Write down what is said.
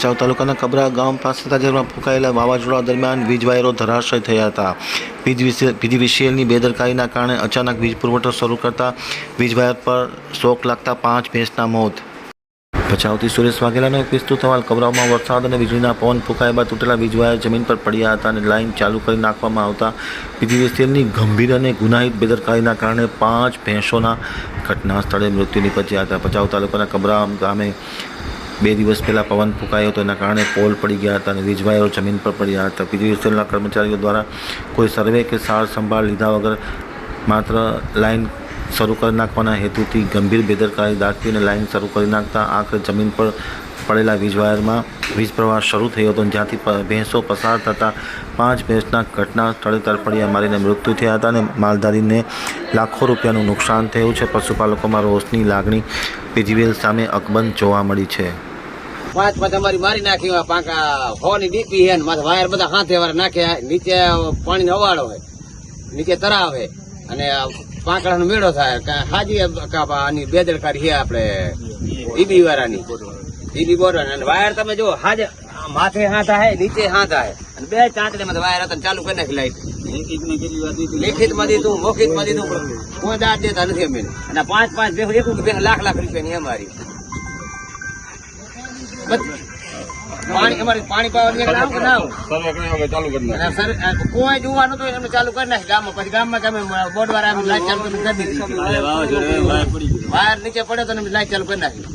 ભચાઉ તાલુકાના કબરા ગામ પાસે તાજેતરમાં ફૂંકાયેલા વાવાઝોડા દરમિયાન વીજ વાયરો ધરાશય થયા હતા. વીજ વિશે પીજીવીસીએલની બેદરકારીના કારણે અચાનક વીજ પુરવઠો શરૂ કરતા વીજ વાયર પર શોક લાગતા પાંચ ભેંસના મોત. ભચાઉથી સુરેશ વાઘેલાનો એક વિસ્તૃત અહેવાલ કબરાઓમાં વરસાદ અને વીજળીના પવન ફૂંકાયા બાદ તૂટેલા વીજ વાયર જમીન પર પડ્યા હતા અને લાઇન ચાલુ કરી નાખવામાં આવતા પીજીવીસીએલની ગંભીર અને ગુનાહિત બેદરકારીના કારણે પાંચ ભેંસોના ઘટના સ્થળે મૃત્યુ નીપજ્યા હતા. ભચાઉ તાલુકાના કબરા ગામે બે દિવસ પહેલાં પવન ફૂંકાયો હતો એના કારણે પોલ પડી ગયા હતા અને વીજ વાયરો જમીન પર પડ્યા હતા. પીજીવીસીએલના કર્મચારીઓ દ્વારા કોઈ સર્વે કે સાર સંભાળ લીધા વગર માત્ર લાઇન શરૂ કરી નાખવાના હેતુથી ગંભીર બેદરકારી દાખવીને લાઇન શરૂ કરી નાખતા આખરે જમીન પર પડેલા વીજ વાયરમાં વીજ પ્રવાહ શરૂ થયો હતો જ્યાંથી ભેંસો પસાર થતાં પાંચ ભેંસના ઘટના સ્થળે તરફડિયા મારીને મૃત્યુ થયા હતા અને માલધારીને લાખો રૂપિયાનું નુકસાન થયું છે. પશુપાલકોમાં રોષની લાગણી પીજીવીએલ સામે અકબંધ જોવા મળી છે. પાંચ પાંચ અમારી મારી નાખી હોય પાંકા હો ની ડીપી હે માથે વાયર બધા હાથે વાર નાખ્યા નીચે પાણી અવાળો હોય, નીચે તરાવ હે અને પાંકડા નો મેળો થાય. હાજી આની બેદરકારી છે આપણે ઈબી વાળાની. EB border. અને વાયર તમે જો હાજે માથે હાથ હે નીચે હાથ આવે અને બે ચાંચડે માં વાયર હતા ચાલુ કરી નાખી લાઈટ. લેખિતમાં દીધું મોખિતમાં દીધું કોઈ દાંત દેતા નથી અમે અને પાંચ પાંચ બે એક લાખ લાખ રૂપિયાની અમારી. પાણી અમારે પાણી પાવાની એક કે ના આવું? અને સર કોઈ જોવાનું તો એમને ચાલુ કરી નાખી ગામમાં. પછી ગામમાં તમે બોર્ડ વાળા એમ લાઈટ ચાલુ કરી દીધી. વાયર નીચે પડે તો લાઈટ ચાલુ કરી નાખી.